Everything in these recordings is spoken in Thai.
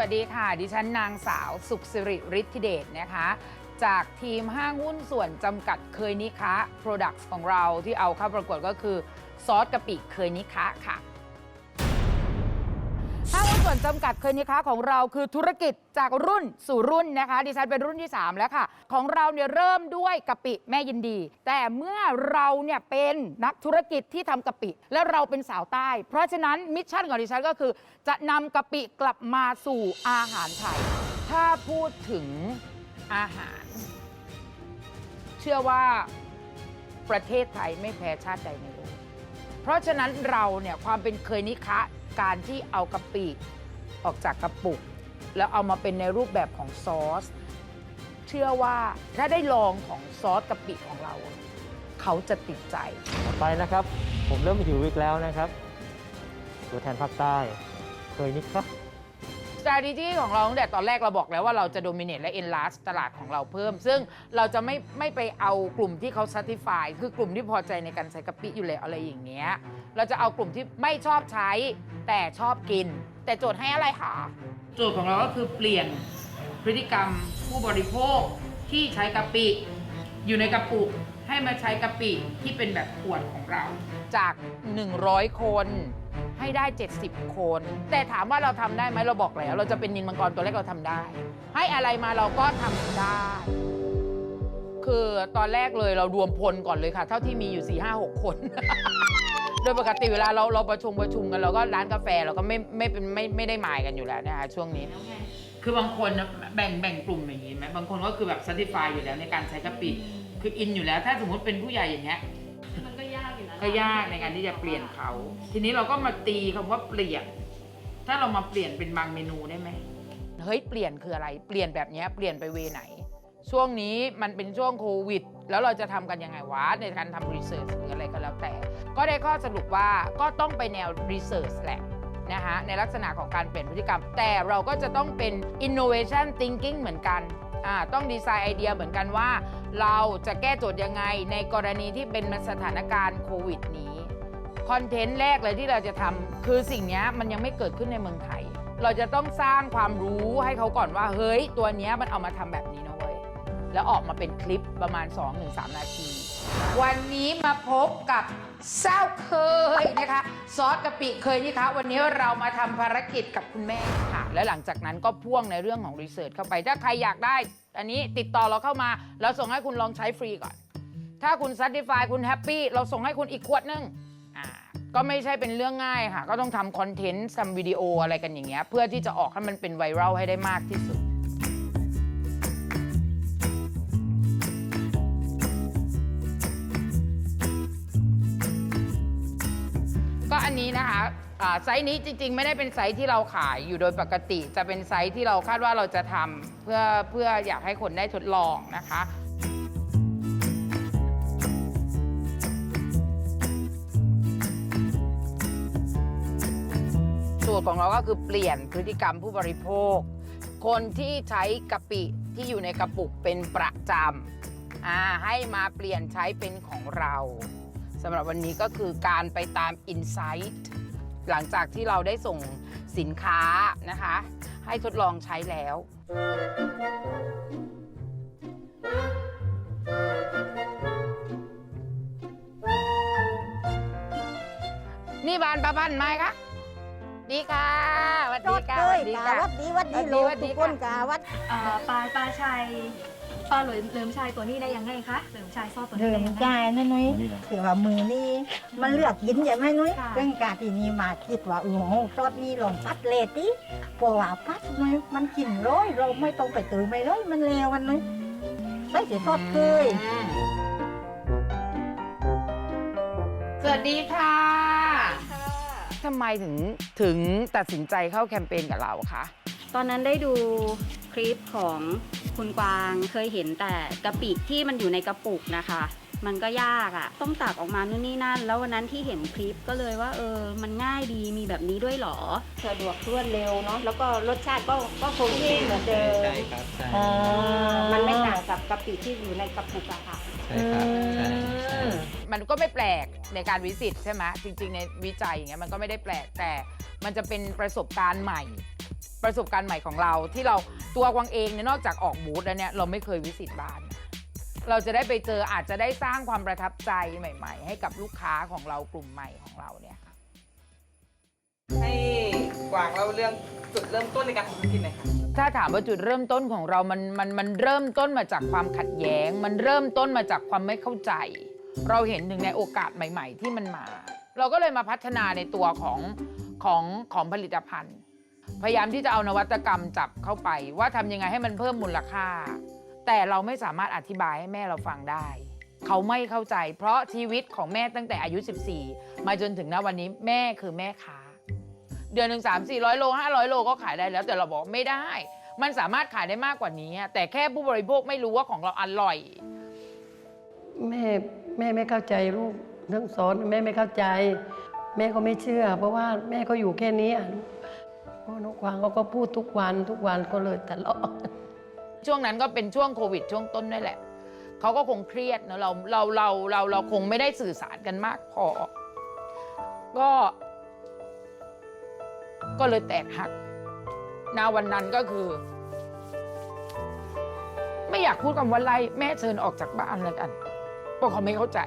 วัสดีค่ะ ดิฉันนางสาวสุขสิริฤทธิเดชนะคะ จากทีมห้างหุ้นส่วนจำกัดเคยนิคะ Products ของเราที่เอาเข้าประกวดก็คือซอสกะปิเคยนิคะค่ะ ส่วนจำกัดเคยนิคะของเราคือธุรกิจจากรุ่นสู่รุ่นนะคะ ดิฉันเป็นรุ่นที่ 3 แล้วค่ะ ของเราเนี่ยเริ่มด้วยกะปิแม่ยินดี แต่เมื่อเราเนี่ยเป็นนักธุรกิจที่ทำกะปิ และเราเป็นสาวใต้ เพราะฉะนั้นมิชชั่นของดิฉันก็คือ จะนำกะปิกลับมาสู่อาหารไทย ถ้าพูดถึงอาหาร เชื่อว่าประเทศไทยไม่แพ้ชาติใดในโลก เพราะฉะนั้นเราเนี่ยความเป็นเคยนิคะ การที่เอากะปิออกจากกระปุก แล้วเอามาเป็นในรูปแบบของซอส เชื่อว่าถ้าได้ลองของซอสกะปิของเรา เขาจะติดใจ ต่อไปนะครับ ผมเริ่มหิวอีกแล้วนะครับ ตัวแทนภาคใต้ เคยนิดครับ strategy ของเราตั้งแต่ตอนแรกเราบอกแล้วว่าเราจะ dominate และ enlarge ตลาดของเราเพิ่ม ซึ่งเราจะไม่ไม่ไปเอากลุ่มที่เขา certify คือกลุ่มที่พอใจในการใช้กะปิอยู่แล้วอะไรอย่างเงี้ย เราจะเอากลุ่มที่ไม่ชอบใช้แต่ชอบกิน แต่โจทย์ให้อะไรคะโจทย์ของเราก็คือเปลี่ยนพฤติกรรมผู้บริโภคที่ใช้กะปิ อยู่ในกระปุกให้มาใช้กะปิที่เป็นแบบขวดของเรา จาก 100 คน ให้ได้ 70 คน แต่ถามว่าเราทำได้ไหมเราบอกแล้ว เราจะเป็นนินมังกรตัวแรกเราทำได้ ให้อะไรมาเราก็ทำได้ คือตอนแรกเลยเรารวมพลก่อนเลยค่ะ เท่าที่มีอยู่4 5 6คน โดยปกติเวลาเราเราประชุมประชุมกันเราก็ร้านกาแฟเราก็ไม่ไม่เป็นไม่ไม่ได้หมายกันอยู่แล้วนะคะช่วงนี้คือบางคนนะแบ่งแบ่งกลุ่มอย่างนี้ไหมบางคนก็คือแบบซัติฟายอยู่แล้วในการใช้กะปิคืออินอยู่แล้ว ถ้าสมมติเป็นผู้ใหญ่อย่างเงี้ย ก็ยากอยากในการที่จะเปลี่ยนเขา ทีนี้เราก็มาตีคำว่าเปลี่ยน ถ้าเรามาเปลี่ยนเป็นบางเมนูได้ไหมเฮ้ยเปลี่ยนคืออะไร เปลี่ยนแบบนี้เปลี่ยนไปเวไหน ช่วงนี้มันเป็นช่วงโควิด แล้วเราจะทำกันยังไงวะในการทำรีเสิร์ชหรืออะไรก็แล้วแต่ ก็ได้ข้อสรุปว่าก็ต้องไปแนวรีเสิร์ชแหละนะคะในลักษณะของการเปลี่ยนพฤติกรรม แต่เราก็จะต้องเป็น innovation thinking เหมือนกัน ต้องดีไซน์ไอเดียเหมือนกันว่า เราจะแก้โจทย์ยังไงในกรณีที่เป็นสถานการณ์โควิดนี้คอนเทนต์แรกเลยที่เราจะทำคือสิ่งนี้มันยังไม่เกิดขึ้นในเมืองไทย เราจะต้องสร้างความรู้ให้เขาก่อนว่า เฮ้ย ตัวนี้มันเอามาทำแบบนี้นะเว้ย แล้วออกมาเป็นคลิปประมาณ 2-3 นาที วันนี้มาพบกับเศร้าเคยนะคะ ซอสกะปิเคยนี่คะ วันนี้เรามาทำภารกิจกับคุณแม่ค่ะ แล้วหลังจากนั้นก็พ่วงในเรื่องของรีเสิร์ชเข้าไป ถ้าใครอยากได้ อันนี้ติดต่อเราเข้ามา เราส่งให้คุณลองใช้ฟรีก่อน ถ้าคุณซัต i ิฟายคุณแฮปปี้เราส่งให้คุณอีกขวดนึงอ่าก็ไม่ใช่เป็นเรื่องง่ายค่ะ ก็ต้องทำคอนเทนต์ทำวิดีโออะไรกันอย่างเงี้ยเพื่อที่จะออกให้มันเป็นไวรัลให้ได้มากที่สุด ก็อันนี้นะคะอ่าไซส์นี้จริง ๆ ไม่ได้เป็นไซส์ที่เราขายอยู่โดยปกติ จะเป็นไซส์ที่เราคาดว่าเราจะทำเพื่อเพื่ออยากให้คนได้ทดลองนะคะ สูตรของเราก็คือเปลี่ยนพฤติกรรมผู้บริโภค คนที่ใช้กะปิที่อยู่ในกระปุกเป็นประจำอ่าให้มาเปลี่ยนใช้เป็นของเรา สำหรับวันนี้ก็คือการไปตาม Insight หลังจากที่เราได้ส่งสินค้านะคะ ให้ทดลองใช้แล้ว นี่บานประพันธ์ไหมคะ ดีค่ะสวัสรดีถค่ะเลสยวัสดีกาค่ะวัดดีวัดดีโลวักดดีทุกคนค่ะกาวัดอ่าปลาปลาชัย ปลาเหลิมเหลิมชัยตัวนี้ได้ยังไงคะเหลิมชัยซอสตัวนี้เดิได้มยังไงใจนะนุ้ยนี่นะถือว่ามือนี่มันเลือกกินใช่ไหมนุ้ยค่ะ เรื่องการที่นี่มาคิดว่าเออโอ้ซอสนี่ลองปัดเลติเพราะว่าปัดนุ้ยมันกินร้อยเราไม่ต้องไปตื่นไปเลยมันเลวมันนุ้ยใส่เสียซอสเคยอืมสวัสดีค่ะทำไมถึงถึงตัดสินใจเข้าแคมเปญกับเราคะ ตอนนั้นได้ดูคลิปของคุณกวางเคยเห็นแต่กะปิที่มันอยู่ในกระปุกนะคะ มันก็ยากอะ่ะ ต้องตักออกมานู่นนี่นั่น แล้ววันนั้นที่เห็นคลิปก็เลยว่า เออ มันง่ายดีมีแบบนี้ด้วยเหรอสะดวกรวดเร็วเนาะแล้วก็รสชาติก็ก็คงที่เหมือนเดิมใช่ครับใช่อ่ามันไม่ต่างกับกะปิที่อยู่ในกระปุกอะค่ะ ใช่ครับใช่ใช่มันก็ไม่แปลกในการวิสิตใช่ไหมจริง ๆ ในวิจัยอย่างเงี้ยมันก็ไม่ได้แปลกแต่มันจะเป็นประสบการณ์ใหม่ ประสบการณ์ใหม่ของเราที่เราตัวกวางเองเนี่ยนอกจากออกบูธแล้วเนี่ยเราไม่เคยวิสิตบ้าน เราจะได้ไปเจออาจจะได้สร้างความประทับใจใหม่ ๆ ให้กับลูกค้าของเรากลุ่มใหม่ของเราเนี่ยค่ะให้กวางเล่าเรื่องจุดเริ่มต้นในการทำธุรกิจหน่อยค่ะถ้าถามว่าจุดเริ่มต้นของเรา มันมันมันเริ่มต้นมาจากความขัดแย้ง มันเริ่มต้นมาจากความไม่เข้าใจ เราเห็นหนึ่งในโอกาสใหม่ ๆ ที่มันมา เราก็เลยมาพัฒนาในตัวของของของผลิตภัณฑ์ พยายามที่จะเอานวัตกรรมจับเข้าไป ว่าทำยังไงให้มันเพิ่มมูลค่า แต่เราไม่สามารถอธิบายให้แม่เราฟังได้ เขาไม่เข้าใจ เพราะชีวิตของแม่ตั้งแต่อายุ 14 มาจนถึงณวันนี้แม่คือแม่ค้า เดือนหนึ่งสามสี่ร้อยโลห้าร้อยโลก็ขายได้แล้วแต่เราบอกไม่ได้ มันสามารถขายได้มากกว่านี้ แต่แค่ผู้บริโภคไม่รู้ว่าของเราอร่อย แม่แม่ไม่เข้าใจลูกเรื่องสอนแม่ไม่เข้าใจ แม่ก็ไม่เชื่อ เพราะว่าแม่ก็อยู่แค่นี้อะ เพราะน้องกวางเขาก็พูดทุกวันทุกวันก็เลยทะเลาะช่วงนั้นก็เป็นช่วงโควิดช่วงต้นนั่นแหละเขาก็คงเครียดเนอะเราเราเราเราเราคงไม่ได้สื่อสารกันมากพอ ก็ ก็เลยแตกหักนาวันนั้นก็คือ ไม่อยากพูดคำว่าไล่แม่เชิญออกจากบ้านแล้วกันเพราะเขาไม่เข้าใจ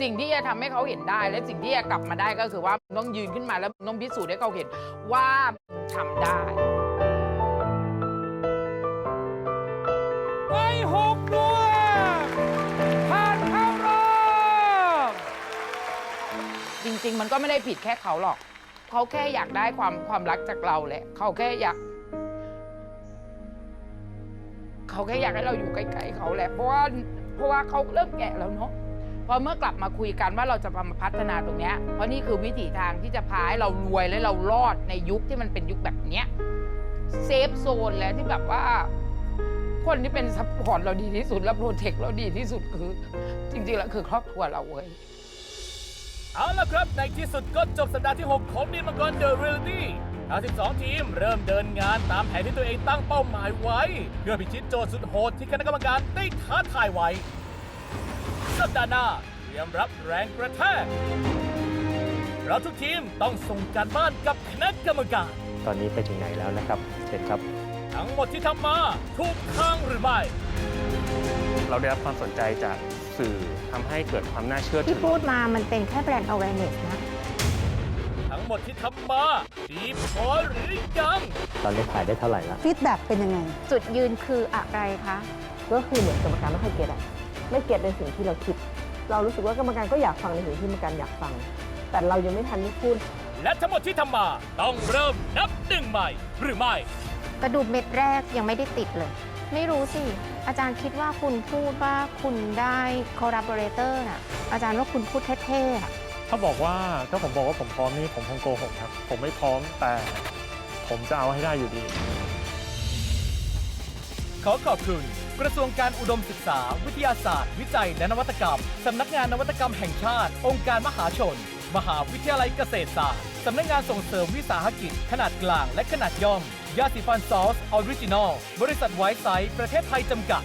สิ่งที่จะทำให้เขาเห็นได้ และสิ่งที่จะกลับมาได้ก็คือว่าต้องยืนขึ้นมาแล้วต้องพิสูจน์ให้เขาเห็นว่าทำได้ไปหกดวงผ่านเข้ารอบจริง ๆ มันก็ไม่ได้ผิดแค่เขาหรอกเขาแค่อยากได้ความความรักจากเราแหละเขาแค่อยากเขาแค่อยากให้เราอยู่ใกล้ๆเขาแหละเพราะว่าเพราะว่าเขาเริ่มแก่แล้วเนาะ พอเมื่อกลับมาคุยกันว่าเราจะมาพัฒนาตรงเนี้ยเพราะนี่คือวิถีทางที่จะพาให้เรารวยและเรารอดในยุคที่มันเป็นยุคแบบเนี้ยเซฟโซนแล้วที่แบบว่า คนที่เป็นซัพพอร์ตเราดีที่สุดและโปรเทคเราดีที่สุดคือ จริงๆแล้วคือครอบครัวเราเว้ยเอาละครับ ในที่สุดก็จบสัปดาห์ที่ 6 ของนิมังกรเดอะเรียลิตี้ทั้ง12 ทีมเริ่มเดินงานตามแผนที่ตัวเองตั้งเป้าหมายไว้ เพื่อพิชิตโจทย์สุดโหดที่คณะกรรมการได้ท้าทายไว้ สัปดาห์หน้าเตรียมรับแรงกระแทกเราทุกทีมต้องส่งการบ้านกับคณะกรรมการ ตอนนี้ไปถึงไหนแล้วนะครับเสร็จครับ ทั้งหมดที่ทำมาถูกทางหรือไม่ เราได้รับความสนใจจากสื่อทำให้เกิดความน่าเชื่อถืที่อ พูดมามันเป็นแค่แบรนด์ awareness นะ ทั้งหมดที่ทำมาดีพอหรือยัง ตอนนี้ขายได้เท่าไหร่แล้วฟีดแบ็กเป็นยังไง จุดยืนคืออะไรคะ ก็คือเหมือนกรรมการไม่ค่อยเก็ตอะ ไม่เก็ตในสิ่งที่เราคิด เรารู้สึกว่ากรรมการก็อยากฟังในสิ่งที่กรรมการอยากฟัง แต่เรายังไม่ทันได้พูด และทั้งหมดที่ทำมาต้องเริ่มนับหนึ่งใหม่ หรือไม่ กระดูกเม็ดแรกยังไม่ได้ติดเลย ไม่รู้สิ อาจารย์คิดว่าคุณพูดว่าคุณได้ collaborator น่ะ อาจารย์ว่าคุณพูดเท่ๆอะถ้าบอกว่าถ้าผมบอกว่าผมพร้อมนี่ผมคงโกหกครับ ผมไม่พร้อมแต่ผมจะเอาให้ได้อยู่ดี ขอขอบคุณ กระทรวงการอุดมศึกษา วิทยาศาสตร์ วิจัย และนวัตกรรม สำนักงานนวัตกรรมแห่งชาติ องค์การมหาชน มหาวิทยาลัยเกษตรศาสตร์ สำนักงานส่งเสริมวิสาหกิจ ขนาดกลางและขนาดย่อม ยาสีฟันซอสออริจินอล บริษัทไวท์ไซส์ประเทศไทยจำกัด